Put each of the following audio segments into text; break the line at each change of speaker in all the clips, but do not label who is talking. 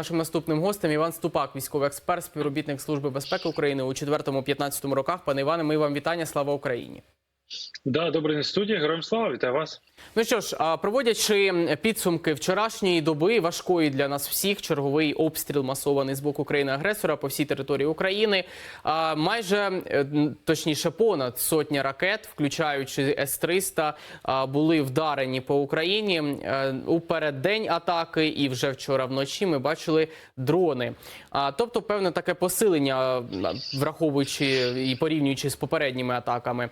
Нашим наступним гостем Іван Ступак, військовий експерт, співробітник Служби безпеки України у 4-15 роках. Пане Іване, ми вам вітання. Слава Україні.
Да, добрий день, студія. Героям слава, вітаю вас.
Ну що ж, проводячи підсумки вчорашньої доби важкої для нас всіх, черговий обстріл масований з боку країни-агресора по всій території України. Майже е, точніше понад сотня ракет, включаючи С-300, були вдарені по Україні Е, у переддень атаки. І вже вчора вночі ми бачили дрони. Тобто, певне таке посилення, враховуючи і порівнюючи з попередніми атаками.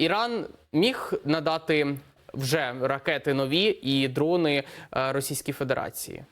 Іран міг надати вже ракети нові і дрони е, Російській Федерації.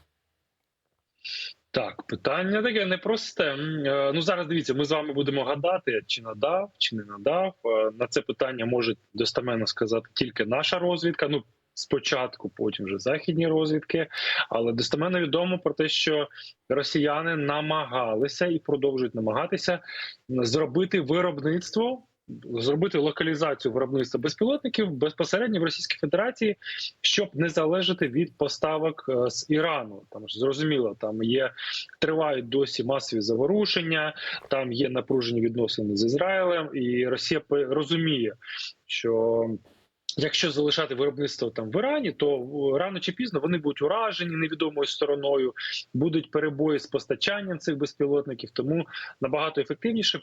Так, питання таке непросте. Е, Ну зараз дивіться, ми з вами будемо гадати, чи надав, чи не надав. Е, На це питання може достеменно сказати тільки наша розвідка. Ну спочатку, потім вже західні розвідки. Але достеменно відомо про те, що росіяни намагалися і продовжують намагатися зробити виробництво. Зробити локалізацію виробництва безпілотників безпосередньо в Російській Федерації, щоб не залежати від поставок е, з Ірану. Там ж зрозуміло, там є тривають досі масові заворушення, там є напружені відносини з Ізраїлем, і Росія розуміє, що. Якщо залишати виробництво там в Ірані, то е, рано чи пізно вони будуть уражені невідомою стороною, будуть перебої з постачанням цих безпілотників. Тому набагато ефективніше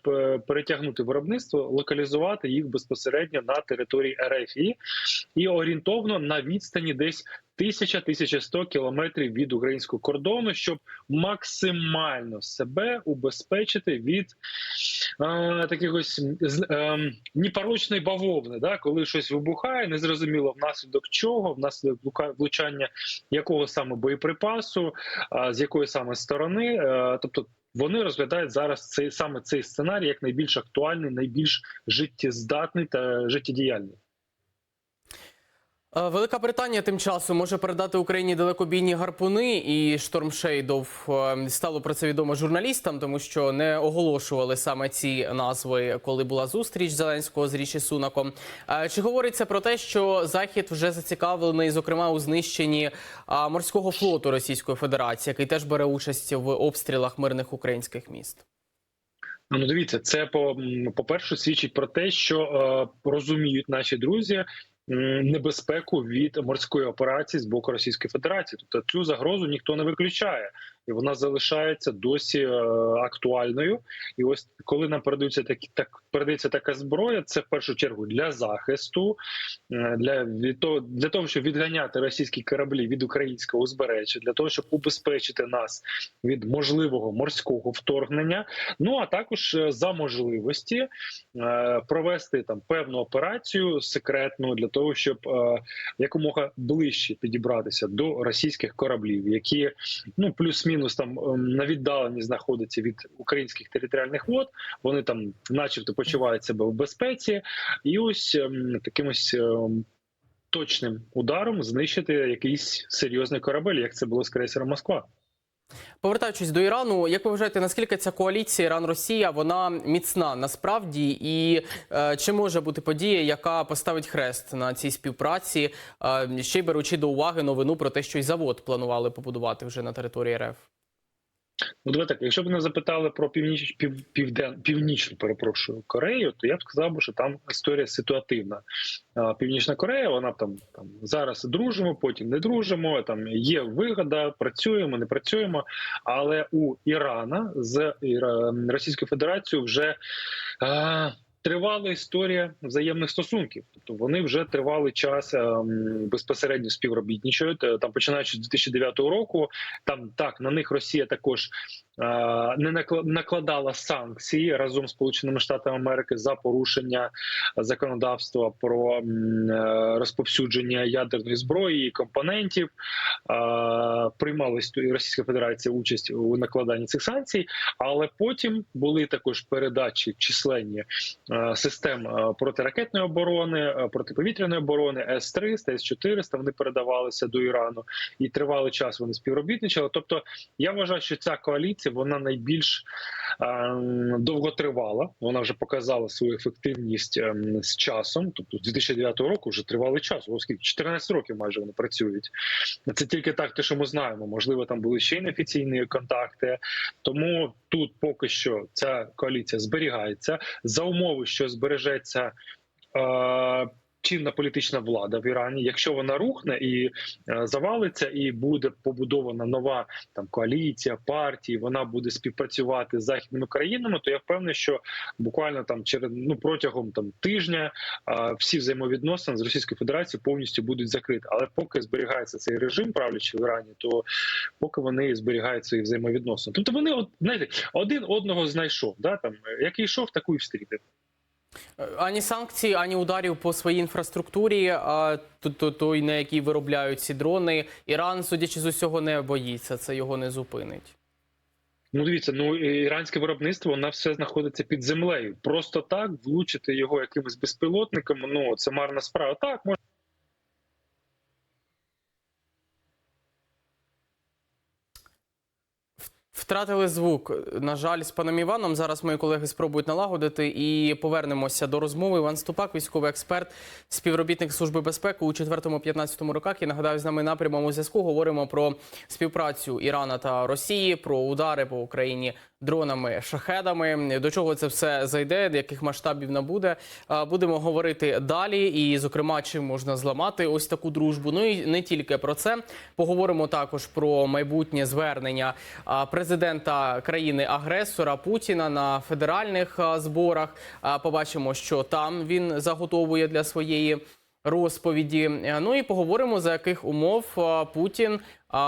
перетягнути виробництво, локалізувати їх безпосередньо на території РФ і, і орієнтовно на відстані десь 1000-1100 кілометрів від українського кордону, щоб максимально себе убезпечити від е, таких ось е, непорочної бавовни, да, коли щось вибухає, незрозуміло внаслідок чого, внаслідок влучання якого саме боєприпасу, а, з якої саме сторони. Е, тобто вони розглядають зараз цей саме цей сценарій як найбільш актуальний, найбільш життєздатний та життєдіяльний.
Е, Велика Британія тим часом може передати Україні далекобійні гарпуни, і Шторм Шейдов е, стало про це відомо журналістам, тому що не оголошували саме ці назви, коли була зустріч Зеленського з Ріші Сунаком. Е, Чи говориться про те, що Захід вже зацікавлений, зокрема у знищенні морського флоту Російської Федерації, який теж бере участь в обстрілах мирних українських міст?
Ну, дивіться, це по по-перше, свідчить про те, що е, розуміють наші друзі небезпеку від морської операції з боку Російської Федерації. Тобто цю загрозу ніхто не виключає, і вона залишається досі е, актуальною. І ось коли нам передаються такі так передається така зброя, це в першу чергу для захисту, е, для від того, для того, щоб відганяти російські кораблі від українського узбережжя, для того, щоб убезпечити нас від можливого морського вторгнення. Ну а також е, за можливості провести там певну операцію секретну для того, щоб якомога ближче підібратися до російських кораблів, які ну плюс-мінус там ем, на віддаленні знаходиться від українських територіальних вод. Вони там, начебто, почувають себе в безпеці, і ось ем, таким ось. ем, Точним ударом знищити якийсь серйозний корабель, як це було з крейсером Москва.
Повертаючись до Ірану, як ви вважаєте, наскільки ця коаліція Іран-Росія вона міцна насправді, і е, чи може бути подія, яка поставить хрест на цій співпраці, е, ще й беручи до уваги новину про те, що й завод планували побудувати вже на території РФ?
Ну, давай так, якщо б мене запитали про північ, пів, півден, північну, перепрошую, Корею, то я б сказав, би, що там історія ситуативна. Північна Корея, вона там, там зараз дружимо, потім не дружимо. Там є вигода, працюємо, не працюємо. Але у Ірана з Іра- Російською Федерацією вже. Тривала історія взаємних стосунків, тобто вони вже тривалий час ем, безпосередньо співробітничають. Е, Там починаючи з 2009 року, там так на них Росія також не накла- накладала санкції разом з Сполученими Штатами Америки за порушення законодавства про е, розповсюдження ядерної зброї і компонентів. Приймалась і Російська Федерація участь у накладанні цих санкцій, але потім були також передачі численні е, систем е, протиракетної оборони, протиповітряної оборони С-300, С-400, Вони передавалися до Ірану і тривалий час вони співробітничали. Тобто, я вважаю, що ця коаліція. Коаліція вона найбільш ем, довготривала. Вона вже показала свою ефективність ем, з часом. Тобто з 2009 року вже тривалий час. Оскільки 14 років майже вони працюють. Це тільки так, те, що ми знаємо. Можливо, там були ще й неофіційні контакти. Тому тут поки що ця коаліція зберігається за умови, що збережеться. Чинна політична влада в Ірані, якщо вона рухне і е, завалиться, і буде побудована нова там коаліція, партії, вона буде співпрацювати з західними країнами, то я впевнений, що буквально там через ну протягом там тижня е, всі взаємовідносини з Російською Федерацією повністю будуть закриті. Але поки зберігається цей режим правлячий в Ірані, то поки вони зберігають свої взаємовідносини. Тобто вони от знаєте, один одного знайшов. Да там який йшов, таку і встрітив.
Ані санкцій, ані ударів по своїй інфраструктурі, а то- то- той, на якій виробляють ці дрони. Іран, судячи з усього, не боїться. Це його не зупинить.
Ну, дивіться, ну іранське виробництво воно все знаходиться під землею. Просто так влучити його якимось безпілотником. Ну це марна справа. Так можна.
Втратили звук. На жаль, з паном Іваном. Зараз мої колеги спробують налагодити і повернемося до розмови. Іван Ступак, військовий експерт, співробітник служби безпеки у 4-15 роках. І нагадаю, з нами на прямому зв'язку говоримо про співпрацю Ірана та Росії, про удари по Україні дронами, шахедами. До чого це все зайде, яких масштабів набуде. Будемо говорити далі. І, зокрема, чим можна зламати ось таку дружбу. Ну і не тільки про це. Поговоримо також про майбутнє звернення президента країни-агресора Путіна на федеральних зборах. Побачимо, що там він заготовує для своєї розповіді. Е, Ну і поговоримо за яких умов Путін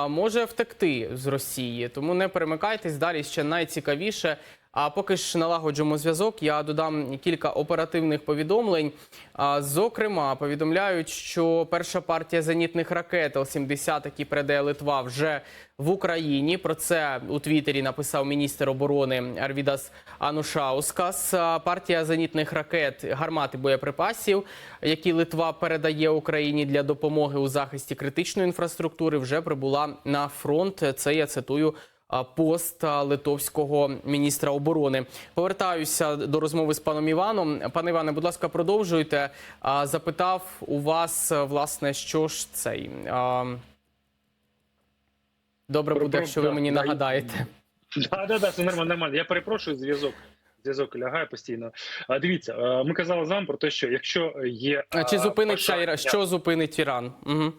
може втекти з Росії. Тому не перемикайтесь далі ще найцікавіше. А поки ж налагоджуємо зв'язок, я додам кілька оперативних повідомлень. Зокрема, повідомляють, що перша партія зенітних ракет Л-70, які передає Литва, вже в Україні. Про це у Твіттері написав міністр оборони Арвідас Анушаускас. Партія зенітних ракет гармати боєприпасів, які Литва передає Україні для допомоги у захисті критичної інфраструктури, вже прибула на фронт. Це я цитую пост литовського міністра оборони. Повертаюся до розмови з паном Іваном. Пане Іване, будь ласка, продовжуйте. Запитав у вас, е, власне, що ж цей. Добре буде, якщо ви мені
да,
нагадаєте.
Да, да, да, це нормально, нормально. Я перепрошую зв'язок. Зв'язок лягає постійно. А дивіться, е, ми казали з вами про те, що якщо є
Чи
е,
зупиниться
бажання-
Іра- що зупинить Іран? Угу.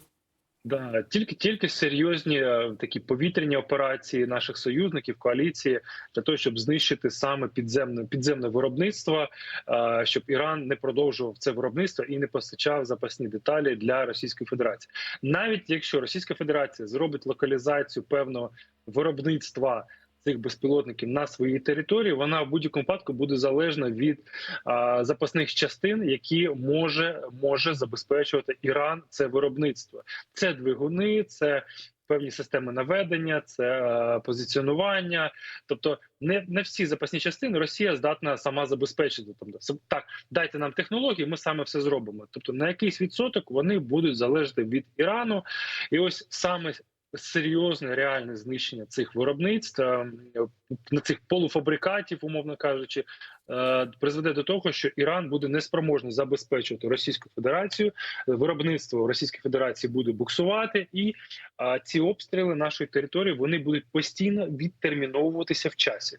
Да, тільки тільки серйозні е, такі повітряні операції наших союзників коаліції для того, щоб знищити саме підземне підземне виробництво, е, щоб Іран не продовжував це виробництво і не постачав запасні деталі для Російської Федерації. Навіть якщо Російська Федерація зробить локалізацію певного виробництва. Цих безпілотників на своїй території вона в будь-якому випадку буде залежна від а, запасних частин, які може може забезпечувати Іран це виробництво. Це двигуни, це певні системи наведення, це е, позиціонування. Тобто, не, не всі запасні частини Росія здатна сама забезпечити. Тобто, так, дайте нам технології, ми саме все зробимо. Тобто, на якийсь відсоток вони будуть залежати від Ірану, і ось саме. Серйозне реальне знищення цих виробництв е, на цих полуфабрикатів, умовно кажучи, е, призведе до того, що Іран буде неспроможний забезпечувати Російську Федерацію. Виробництво Російської Федерації буде буксувати, і ці обстріли нашої території вони будуть постійно відтерміновуватися в часі.